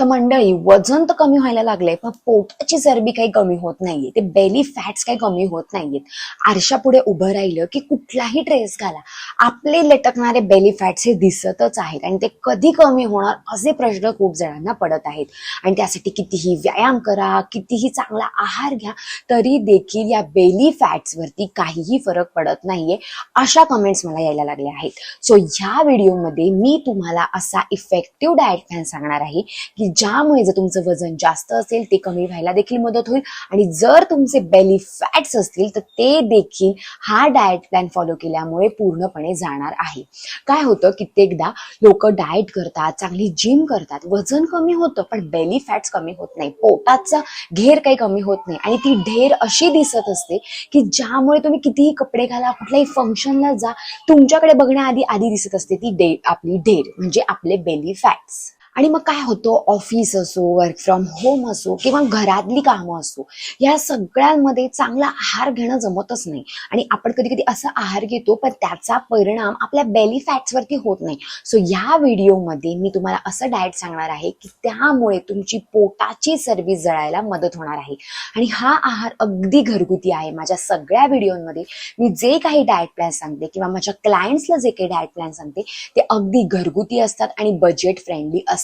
तर मंडळी वजन तर कमी व्हायला लागलंय पण पोटाची चरबी काही कमी होत नाहीये. ते बेली फॅट्स काही कमी होत नाहीयेत. आरशा पुढे उभं राहिलं की कुठलाही ड्रेस घाला. आपले लटकणारे बेली फॅट्स हे दिसतच आहेत आणि ते कधी कमी होणार असे प्रश्न खूप जणांना पडत आहेत. आणि त्यासाठी कितीही व्यायाम करा कितीही चांगला आहार घ्या तरी देखील या बेली फॅट्सवरती काहीही फरक पडत नाहीये अशा कमेंट्स मला यायला लागल्या आहेत. सो ह्या व्हिडिओमध्ये मी तुम्हाला असा इफेक्टिव्ह डाएट प्लॅन सांगणार आहे. की ज्यामुळे जर तुमचं वजन जास्त असेल ते कमी व्हायला देखील मदत होईल. आणि जर तुमचे बेली फॅट्स असतील तर ते देखील हा डाएट प्लॅन फॉलो केल्यामुळे पूर्णपणे जाणार आहे. काय होतं कित्येकदा लोक डाएट करतात चांगली जिम करतात वजन कमी होतं पण बेली फॅट्स कमी होत नाही. पोटाचा घेर काही कमी होत नाही. आणि ती ढेर अशी दिसत असते की ज्यामुळे तुम्ही कितीही कपडे घाला कुठल्याही फंक्शनला जा तुमच्याकडे बघण्याआधी आधी दिसत असते ती डे आपली ढेर म्हणजे आपले बेली फॅट्स आणि मग काय होतं? ऑफिस असो वर्क फ्रॉम होम असो किंवा घरातली कामं असो या सगळ्यांमध्ये चांगला आहार घेणं जमतच नाही. आणि आपण कधी कधी असा आहार घेतो पण त्याचा परिणाम आपल्या बेली फॅट्सवरती होत नाही. सो या व्हिडिओमध्ये मी तुम्हाला असं डाएट सांगणार आहे की त्यामुळे तुमची पोटाची सर्विस जळायला मदत होणार आहे. आणि हा आहार अगदी घरगुती आहे. माझ्या सगळ्या व्हिडिओमध्ये मी जे काही डाएट प्लॅन सांगते किंवा माझ्या क्लायंट्सला जे काही डाएट प्लॅन सांगते ते अगदी घरगुती असतात आणि बजेट फ्रेंडली असतात.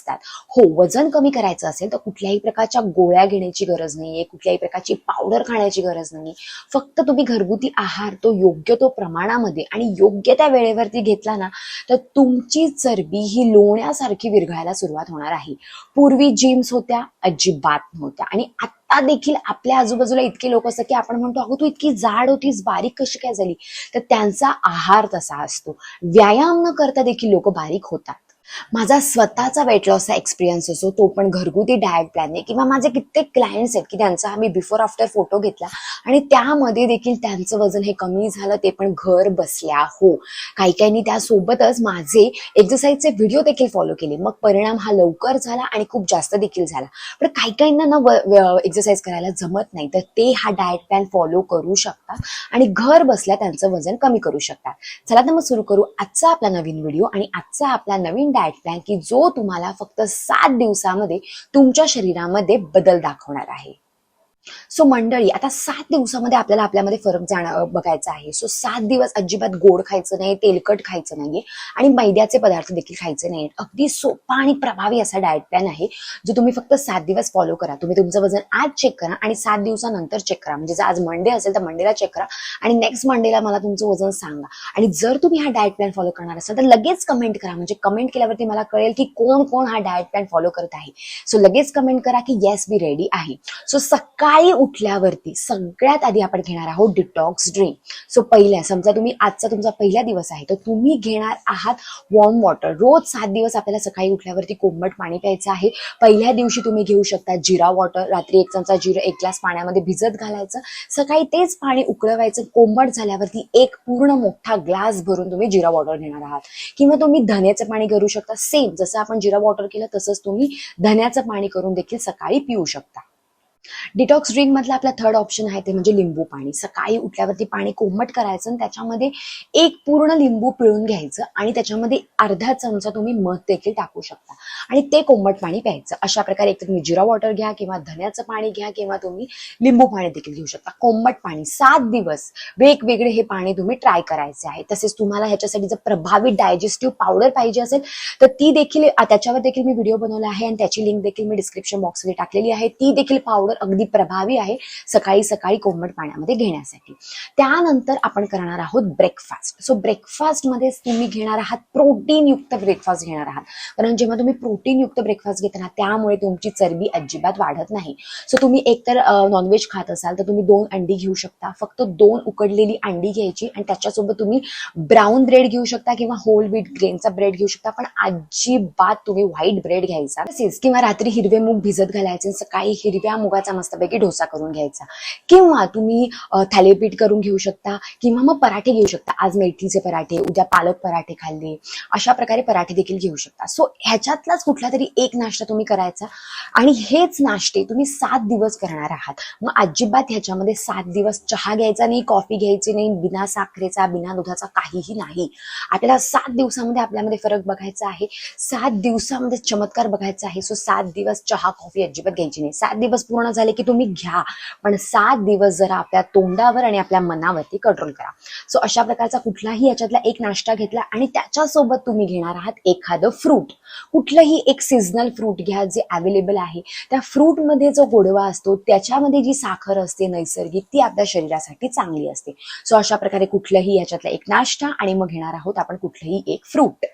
हो वजन कमी करायचं असेल तर कुठल्याही प्रकारच्या गोळ्या घेण्याची गरज नाहीये कुठल्याही प्रकारची पावडर खाण्याची गरज नाही फक्त तुम्ही घरगुती आहार तो योग्य तो प्रमाणामध्ये आणि योग्य त्या वेळेवरती घेतला ना तर तुमची चरबी ही लोण्यासारखी विरघळायला सुरुवात होणार आहे. पूर्वी जिम्स होत्या अजिबात नव्हत्या. आणि आता देखील आपल्या आजूबाजूला इतके लोक असतात की आपण म्हणतो अगो तू इतकी जाड होतीस बारीक कशी काय झाली? तर त्यांचा आहार तसा असतो. व्यायाम न करता देखील लोक बारीक होतात. माझा स्वतःचा वेट लॉसचा एक्सपिरियन्स असो तो पण घरगुती डाएट प्लॅनने किंवा माझे कित्येक क्लायंट्स आहेत की त्यांचा आम्ही बिफोर आफ्टर फोटो घेतला आणि त्यामध्ये देखील त्यांचं वजन हे कमी झालं ते पण घर बसल्या. हो. काही काहींनी त्यासोबतच माझे एक्सरसाइजचे व्हिडिओ देखील फॉलो केले. मग परिणाम हा लवकर झाला आणि खूप जास्त देखील झाला. पण काही काहींना ना एक्सरसाइज करायला जमत नाही तर ते हा डाएट प्लॅन फॉलो करू शकतात आणि घर बसल्या त्यांचं वजन कमी करू शकतात. चला तर मग सुरू करू आजचा आपला नवीन व्हिडिओ आणि आजचा आपला नवीन डाएट प्लॅन की जो तुम्हाला फक्त सात दिवसामध्ये तुमच्या शरीरामध्ये बदल दाखवणार आहे. सो मंडळी आता सात दिवसामध्ये आपल्याला आपल्यामध्ये फरक जाण बघायचा आहे. सो सात दिवस अजिबात गोड खायचं नाही तेलकट खायचं नाहीये आणि मैद्याचे पदार्थ देखील खायचे नाहीत अगदी सोपा आणि प्रभावी असा डाएट प्लॅन आहे जो तुम्ही फक्त सात दिवस फॉलो करा. तुम्ही तुमचं वजन आज चेक करा आणि सात दिवसानंतर चेक करा. म्हणजे जर आज मंडे असेल तर मंडेला चेक करा आणि नेक्स्ट मंडेला मला तुमचं वजन सांगा. आणि जर तुम्ही हा डाएट प्लॅन फॉलो करणार असाल तर लगेच कमेंट करा. म्हणजे कमेंट केल्यावरती मला कळेल की कोण कोण हा डाएट प्लॅन फॉलो करत आहे. सो लगेच कमेंट करा की येस बी रेडी आहे. सो सकाळ उठल्यावरती सगळ्यात आधी आपण घेणार आहोत डिटॉक्स ड्रिंक सो पहिल्या समजा तुम्ही आजचा तुमचा पहिला दिवस आहे तर तुम्ही घेणार आहात वॉर्म वॉटर रोज सात दिवस आपल्याला सकाळी उठल्यावरती कोमट पाणी प्यायचं आहे. पहिल्या दिवशी तुम्ही घेऊ शकता जिरा वॉटर रात्री एक चमचा जिरा एक ग्लास पाण्यामध्ये भिजत घालायचं. सकाळी तेच पाणी उकळवायचं. कोमट झाल्यावरती एक पूर्ण मोठा ग्लास भरून तुम्ही जिरा वॉटर घेणार आहात. किंवा तुम्ही धन्याचं पाणी करू शकता. सेम जसं आपण जिरा वॉटर केलं तसंच तुम्ही धन्याचं पाणी करून देखील सकाळी पिऊ शकता. डिटॉक्स ड्रिंक मधला आपला थर्ड ऑप्शन आहे ते म्हणजे लिंबू पाणी. सकाळी उठल्यावरती पाणी कोमट करायचं आणि त्याच्यामध्ये एक पूर्ण लिंबू पिळून घ्यायचं आणि त्याच्यामध्ये अर्धा चमचा तुम्ही मध देखील टाकू शकता. आणि ते कोमट पाणी प्यायचं. अशा प्रकारे एक तुम्ही जिरा वॉटर घ्या किंवा धन्याचं पाणी घ्या किंवा तुम्ही लिंबू पाणी देखील घेऊ शकता. कोमट पाणी सात दिवस वेगवेगळे हे पाणी तुम्ही ट्राय करायचे आहे. तसेच तुम्हाला ह्याच्यासाठी जर प्रभावी डायजेस्टिव्ह पावडर पाहिजे असेल तर ती देखील त्याच्यावर देखील मी व्हिडिओ बनवला आहे आणि त्याची लिंक देखील मी डिस्क्रिप्शन बॉक्समध्ये टाकलेली आहे. ती देखील पावडर अगदी प्रभावी आहे सकाळी सकाळी कोमट पाण्यामध्ये घेण्यासाठी. त्यानंतर आपण करणार आहोत ब्रेकफास्ट सो ब्रेकफास्टमध्ये तुम्ही घेणार आहात प्रोटीन युक्त ब्रेकफास्ट घेणार आहात. कारण जेव्हा तुम्ही प्रोटीन युक्त ब्रेकफास्ट घेताना त्यामुळे तुमची चरबी अजिबात वाढत नाही. सो तुम्ही एकतर नॉनव्हेज खात असाल तर तुम्ही दोन अंडी घेऊ शकता. फक्त दोन उकडलेली अंडी घ्यायची आणि त्याच्यासोबत तुम्ही ब्राऊन ब्रेड घेऊ शकता किंवा होल व्हीट ग्रेनचा ब्रेड घेऊ शकता. पण अजिबात तुम्ही व्हाईट ब्रेड घ्यायचा तसेच किंवा रात्री हिरवे मूग भिजत घालायचे सकाळी हिरव्या मुगाचा तांदळाचा मस्तपैकी डोसा करून घ्यायचा. किंवा तुम्ही थालीपीठ करून घेऊ शकता किंवा मग पराठे घेऊ शकता. आज मेथीचे पराठे उद्या पालक पराठे खाल्ले. अशा प्रकारे पराठे देखील घेऊ शकता. सो ह्याच्यातलाच कुठला तरी एक नाश्ता तुम्ही करायचा. आणि हेच नाश्ते तुम्ही सात दिवस करणार आहात. मग अजिबात ह्याच्यामध्ये सात दिवस चहा घ्यायचा नाही कॉफी घ्यायची नाही बिना साखरेचा बिना दुधाचा काहीही नाही. आपल्याला सात दिवसामध्ये आपल्यामध्ये फरक बघायचा आहे. सात दिवसामध्ये चमत्कार बघायचा आहे. सो सात दिवस चहा कॉफी अजिबात घ्यायची नाही. सात दिवस पूर्ण झाले की तुम्ही घ्या. पण सात दिवस जरा आपल्या तोंडावर आणि आपल्या मनावरती कंट्रोल करा. सो अशा प्रकारचा कुठलाही याच्यातला एक नाश्ता घेतला आणि त्याच्यासोबत तुम्ही घेणार आहात एखादं फ्रूट कुठलंही एक सीझनल फ्रूट घ्या जे अवेलेबल आहे. त्या फ्रूटमध्ये जो गोडवा असतो त्याच्यामध्ये जी साखर असते नैसर्गिक ती आपल्या शरीरासाठी चांगली असते. सो अशा प्रकारे कुठलंही याच्यातला एक नाश्ता आणि मग घेणार आहोत आपण कुठलंही एक फ्रूट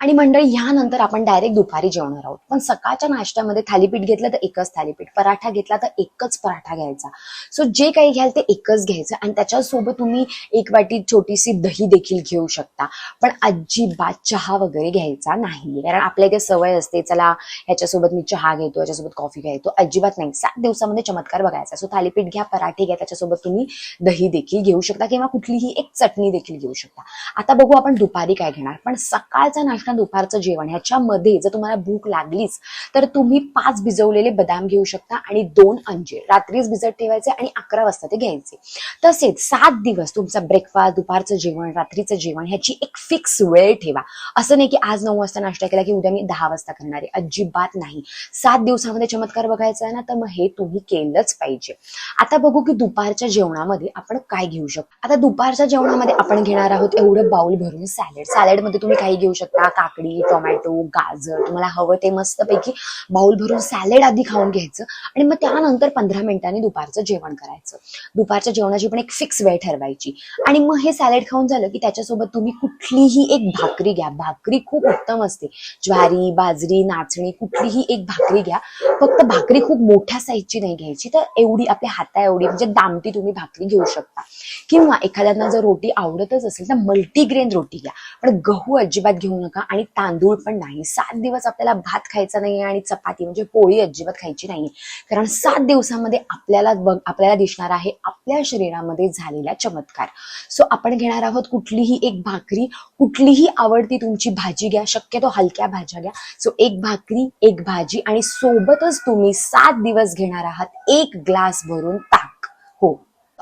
आणि मंडळी ह्यानंतर आपण डायरेक्ट दुपारी जेवणार आहोत. पण सकाळच्या नाश्त्यामध्ये थालीपीठ घेतलं तर एकच थालीपीठ. पराठा घेतला तर एकच पराठा घ्यायचा. सो जे काही घ्याल ते एकच घ्यायचं. आणि त्याच्यासोबत तुम्ही एक वाटी छोटीशी दही देखील घेऊ शकता. पण अजिबात चहा वगैरे घ्यायचा नाही कारण आपल्या इथे सवय असते चला ह्याच्यासोबत मी चहा घेतो याच्यासोबत कॉफी घेतो अजिबात नाही. सात दिवसामध्ये चमत्कार बघायचा. सो थालीपीठ घ्या पराठे घ्या त्याच्यासोबत तुम्ही दही देखील घेऊ शकता किंवा कुठलीही एक चटणी देखील घेऊ शकता. आता बघू आपण दुपारी काय घेणार. पण सकाळचा नाश्ता दुपारचं जेवण. ह्याच्यामध्ये जर तुम्हाला भूक लागलीच तर तुम्ही पाच भिजवलेले बदाम घेऊ शकता आणि दोन अंजीर. रात्रीच भिजत ठेवायचे आणि अकरा वाजता ते घ्यायचे. तसेच सात दिवस तुमचा ब्रेकफास्ट दुपारचं जेवण रात्रीचं जेवण ह्याची एक फिक्स वेळ ठेवा. असं नाही की आज नऊ वाजता नाश्ता केला की उद्या मी दहा वाजता करणार आहे. अजिबात नाही. सात दिवसामध्ये चमत्कार बघायचा आहे ना तर मग हे तुम्ही केलंच पाहिजे. आता बघू की दुपारच्या जेवणामध्ये आपण काय घेऊ शकतो. आता दुपारच्या जेवणामध्ये आपण घेणार आहोत एवढं बाउल भरून सॅलेड सॅलेडमध्ये तुम्ही काही घेऊ शकता. काकडी टोमॅटो गाजर तुम्हाला हवं ते मस्तपैकी बाउल भरून सॅलेड आधी खाऊन घ्यायचं आणि मग त्यानंतर पंधरा मिनिटांनी दुपारचं जेवण करायचं. दुपारच्या जेवणाची पण एक फिक्स वेळ ठरवायची. आणि मग हे सॅलेड खाऊन झालं की त्याच्यासोबत तुम्ही कुठलीही एक भाकरी घ्या. भाकरी खूप उत्तम असते. ज्वारी बाजरी नाचणी कुठलीही एक भाकरी घ्या. फक्त भाकरी खूप मोठ्या साईजची नाही घ्यायची. तर एवढी आपल्या हाता एवढी म्हणजे दामटी तुम्ही भाकरी घेऊ शकता. किंवा एखाद्यांना जर रोटी आवडतच असेल तर मल्टीग्रेन रोटी घ्या. पण गहू अजिबात घेऊ नका. आणि तांदूळ पण नाही. सात दिवस आपल्याला भात खायचा नाही आणि चपाती म्हणजे पोळी अजिबात खायची नाही कारण सात दिवसामध्ये आपल्याला बघ आपल्याला दिसणार आहे आपल्या शरीरामध्ये झालेला चमत्कार. सो आपण घेणार आहोत कुठलीही एक भाकरी कुठलीही आवडती तुमची भाजी घ्या शक्यतो हलक्या भाज्या घ्या. सो एक भाकरी एक भाजी आणि सोबतच तुम्ही सात दिवस घेणार आहात एक ग्लास भरून ताक. हो.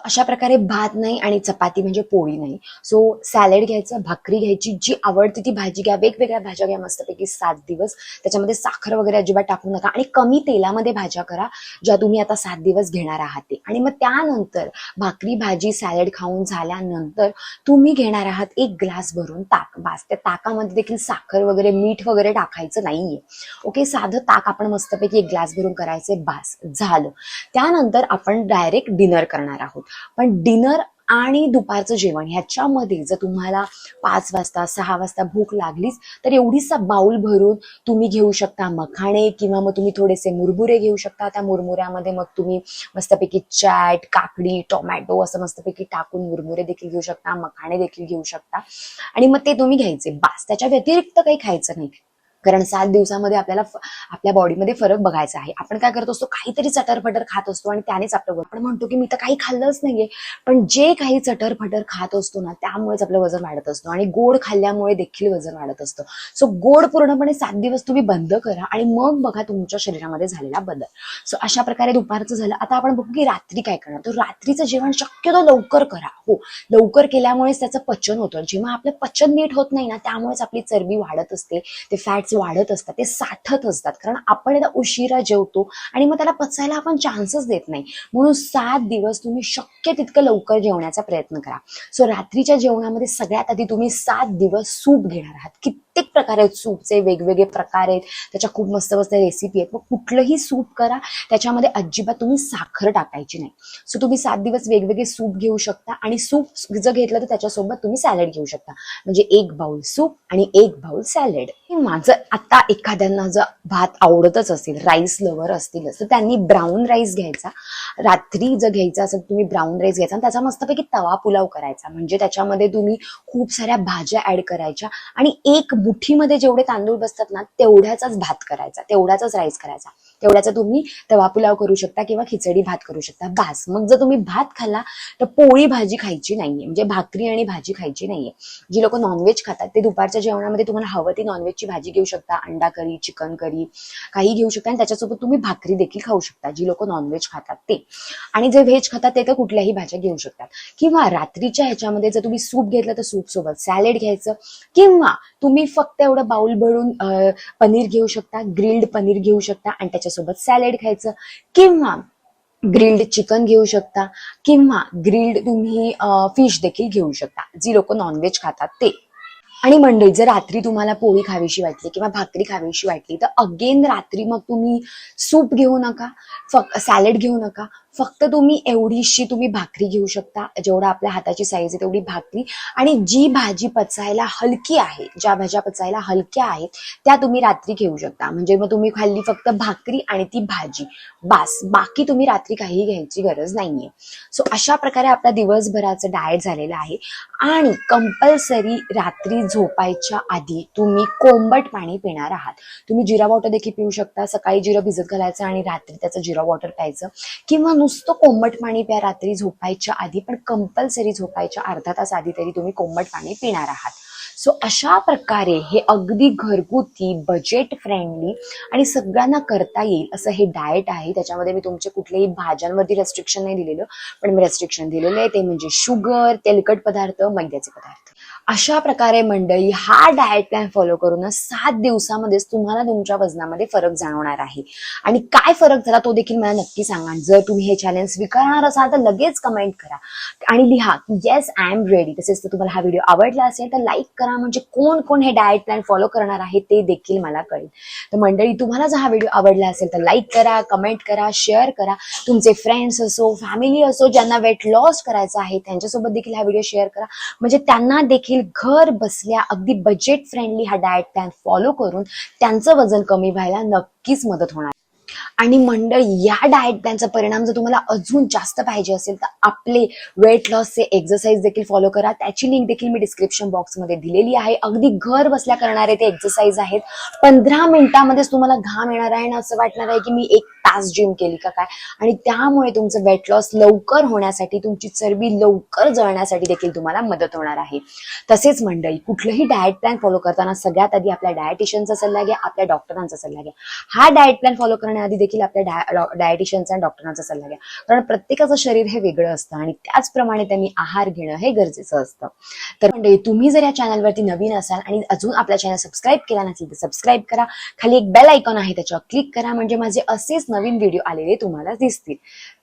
अशा प्रकारे भात नाही आणि चपाती म्हणजे पोळी नाही. सो सॅलेड घ्यायचं भाकरी घ्यायची जी आवडते ती भाजी घ्या. वेगवेगळ्या भाज्या घ्या मस्तपैकी सात दिवस. त्याच्यामध्ये साखर वगैरे अजिबात टाकू नका आणि कमी तेलामध्ये भाज्या करा ज्या तुम्ही आता सात दिवस घेणार आहात ते. आणि मग त्यानंतर भाकरी भाजी सॅलेड खाऊन झाल्यानंतर तुम्ही घेणार आहात एक ग्लास भरून ताक. बास त्या ताकामध्ये देखील साखर वगैरे मीठ वगैरे टाकायचं नाहीये. ओके साधं ताक आपण मस्तपैकी एक ग्लास भरून करायचे बास झालं. त्यानंतर आपण डायरेक्ट डिनर करणार आहोत. पण डिनर आणि दुपारचं जेवण ह्याच्यामध्ये जर तुम्हाला पाच वाजता सहा वाजता भूक लागलीच तर एवढीसा बाउल भरून तुम्ही घेऊ शकता मखाणे किंवा मग तुम्ही थोडेसे मुरमुरे घेऊ शकता. त्या मुरमुऱ्यामध्ये मग तुम्ही मस्तपैकी चॅट काकडी टोमॅटो असं मस्तपैकी टाकून मुरमुरे देखील घेऊ शकता मखाणे देखील घेऊ शकता. आणि मग ते तुम्ही घ्यायचे. बास त्याच्या व्यतिरिक्त काही खायचं नाही. कारण सात दिवसामध्ये आपल्याला आपल्या बॉडीमध्ये फरक बघायचा आहे. आपण काय करत असतो काहीतरी चटरफटर खात असतो आणि त्यानेच आपलं वजन आपण म्हणतो की मी तर काही खाल्लंच नाहीये पण जे काही चटरफटर खात असतो ना त्यामुळेच आपलं वजन वाढत असतो आणि गोड खाल्ल्यामुळे देखील वजन वाढत असतं. सो गोड पूर्णपणे सात दिवस तुम्ही बंद करा आणि मग बघा तुमच्या शरीरामध्ये झालेला बदल. सो अशा प्रकारे दुपारचं झालं. आता आपण बघू की रात्री काय करणार. तर रात्रीचं जेवण शक्यतो लवकर करा. हो लवकर केल्यामुळेच त्याचं पचन होतं. जेव्हा आपलं पचन नीट होत नाही ना त्यामुळेच आपली चरबी वाढत असते ते फॅट्स वाढत असतात ते साठत असतात. कारण आपण एकदा उशिरा जेवतो आणि मग त्याला पचायला आपण चान्सच देत नाही. म्हणून सात दिवस तुम्ही शक्य तितकं लवकर जेवण्याचा प्रयत्न करा. सो रात्रीच्या जेवणामध्ये सगळ्यात आधी तुम्ही सात दिवस सूप घेणार आहात. कित्येक प्रकार आहेत सूपचे वेगवेगळे प्रकार आहेत. त्याच्या खूप मस्त मस्त रेसिपी आहेत. मग कुठलंही सूप करा त्याच्यामध्ये अजिबात तुम्ही साखर टाकायची नाही. सो तुम्ही सात दिवस वेगवेगळे सूप घेऊ शकता आणि सूप जर घेतलं तर त्याच्यासोबत तुम्ही सॅलड घेऊ शकता. म्हणजे एक बाउल सूप आणि एक बाउल सॅलड किंवा जर आता एखाद्यांना जर भात आवडतच असेल राईस लवर असतीलच तर त्यांनी ब्राऊन राईस घ्यायचा. रात्री जर घ्यायचा असेल तुम्ही ब्राऊन राईस घ्यायचा. आणि त्याचा मस्तपैकी तवा पुलाव करायचा. म्हणजे त्याच्यामध्ये तुम्ही खूप साऱ्या भाज्या ऍड करायच्या. आणि एक मुठीमध्ये जेवढे तांदूळ बसतात ना तेवढ्याचाच भात करायचा. तेवढ्याचाच राईस करायचा. तेवढ्याचा तुम्ही तवा पुलाव करू शकता किंवा खिचडी भात करू शकता. बास. मग जर तुम्ही भात खाल्ला तर पोळी भाजी खायची नाहीये. म्हणजे भाकरी आणि भाजी खायची नाहीये. जी लोक नॉनव्हेज खातात ते दुपारच्या जेवणामध्ये तुम्हाला हवं ती नॉनव्हेजची भाजी घेऊ शकता. अंडा करी चिकन करी काही घेऊ शकता. आणि त्याच्यासोबत तुम्ही भाकरी देखील खाऊ शकता जी लोक नॉनव्हेज खातात ते. आणि जे व्हेज खातात ते तर कुठल्याही भाज्या घेऊ शकतात. किंवा रात्रीच्या ह्याच्यामध्ये जर तुम्ही सूप घेतलं तर सूप सोबत सॅलेड घ्यायचं. किंवा तुम्ही फक्त एवढं बाउल भरून पनीर घेऊ शकता ग्रिल्ड पनीर घेऊ शकता. आणि त्याच्या त्याच्यासोबत सॅलेड खायचं किंवा ग्रिल्ड चिकन घेऊ शकता किंवा ग्रिल्ड तुम्ही फिश देखील घेऊ शकता जी लोक नॉनव्हेज खातात ते. आणि मंडळी जर रात्री तुम्हाला पोळी खावीशी वाटली किंवा भाकरी खावीशी वाटली तर अगेन रात्री मग तुम्ही सूप घेऊ नका फक्त सॅलेड घेऊ नका फक्त तुम्ही एवढीशी तुम्ही भाकरी घेऊ शकता जेवढा आपल्या हाताची साईज आहे तेवढी भाकरी. आणि जी भाजी पचायला हलकी आहे ज्या भाज्या पचायला हलक्या आहेत त्या तुम्ही रात्री घेऊ शकता. म्हणजे मग तुम्ही खाल्ली फक्त भाकरी आणि ती भाजी. बास बाकी तुम्ही रात्री काही घ्यायची गरज नाहीये. सो अशा प्रकारे आपला दिवसभराचं डाएट झालेलं आहे. आणि कंपल्सरी रात्री झोपायच्या आधी तुम्ही कोंबट पाणी पिणार आहात. तुम्ही जिरा वॉटर देखील पिऊ शकता. सकाळी जिरं भिजत घालायचं आणि रात्री त्याचं जिरा वॉटर प्यायचं. किंवा नुसतं कोंबट पाणी प्या रात्री झोपायच्या आधी पण कंपल्सरी झोपायच्या अर्धा तास आधी तरी तुम्ही कोंबट पाणी पिणार आहात. सो अशा प्रकारे हे अगदी घरगुती बजेट फ्रेंडली आणि सगळ्यांना करता येईल असं हे डाएट आहे. त्याच्यामध्ये मी तुमचे कुठल्याही भाज्यांवरती रेस्ट्रिक्शन नाही दिलेलं. पण मी रेस्ट्रिक्शन दिलेलं आहे. ते म्हणजे शुगर तेलकट पदार्थ मैद्याचे पदार्थ. अशा प्रकारे मंडळी हा डाएट प्लॅन फॉलो करूनच सात दिवसामध्येच तुम्हाला तुमच्या वजनामध्ये फरक जाणवणार आहे. आणि काय फरक झाला तो देखील मला नक्की सांगा. जर तुम्ही हे चॅलेंज स्वीकारणार असाल तर लगेच कमेंट करा. आणि लिहा की येस आय एम रेडी तसेच तर तुम्हाला हा व्हिडिओ आवडला असेल तर लाईक करा. म्हणजे कोण कोण हे डाएट प्लॅन फॉलो करणार आहे ते देखील मला कळेल. तर मंडळी तुम्हाला जर हा व्हिडिओ आवडला असेल तर लाईक करा कमेंट करा शेअर करा. तुमचे फ्रेंड्स असो फॅमिली असो ज्यांना वेट लॉस करायचं आहे त्यांच्यासोबत देखील हा व्हिडिओ शेअर करा. म्हणजे त्यांना देखील घर बसल्या अगदी बजेट फ्रेंडली हा डाएट प्लॅन फॉलो करून त्यांचं वजन कमी व्हायला नक्कीच मदत होणार. आणि मंडळी या डाएट प्लॅनचा परिणाम जर तुम्हाला अजून जास्त पाहिजे असेल तर आपले वेट लॉसचे एक्सरसाइज देखील फॉलो करा. त्याची लिंक देखील मी डिस्क्रिप्शन बॉक्समध्ये दिलेली आहे. अगदी घर बसल्या करणारे ते एक्सरसाइज आहेत. पंधरा मिनिटांमध्येच तुम्हाला घाम येणार आहे आणि असं वाटणार आहे की मी एक तास जिम केली का काय? आणि त्यामुळे तुमचं वेट लॉस लवकर होण्यासाठी तुमची चरबी लवकर जळण्यासाठी देखील तुम्हाला मदत होणार आहे. तसेच मंडळी कुठलंही डाएट प्लॅन फॉलो करताना सगळ्यात आधी आपल्या डायटिशियनचा सल्ला घ्या आपल्या डॉक्टरांचा सल्ला घ्या. हा डाएट प्लॅन फॉलो करण्याआधी देखील आपल्या डायटिशियनचा आणि डॉक्टरांचा सल्ला घ्या. कारण प्रत्येकाचं शरीर हे वेगळं असतं आणि त्याचप्रमाणे त्यांनी आहार घेणं हे गरजेचं असतं. तर म्हणजे तुम्ही जर या चॅनलवरती नवीन असाल आणि अजून आपल्या चॅनल सबस्क्राईब केला नसेल तर सबस्क्राईब करा. खाली एक बेल आयकॉन आहे त्याच्यावर क्लिक करा. म्हणजे माझे असेच नवीन व्हिडिओ आलेले तुम्हाला दिसतील.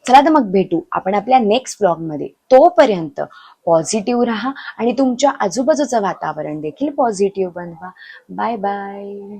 चला तर मग भेटू आपण आपल्या नेक्स्ट ब्लॉगमध्ये तोपर्यंत पॉझिटिव्ह राहा आणि तुमच्या आजूबाजूचं वातावरण देखील पॉझिटिव्ह बनवा. Bye bye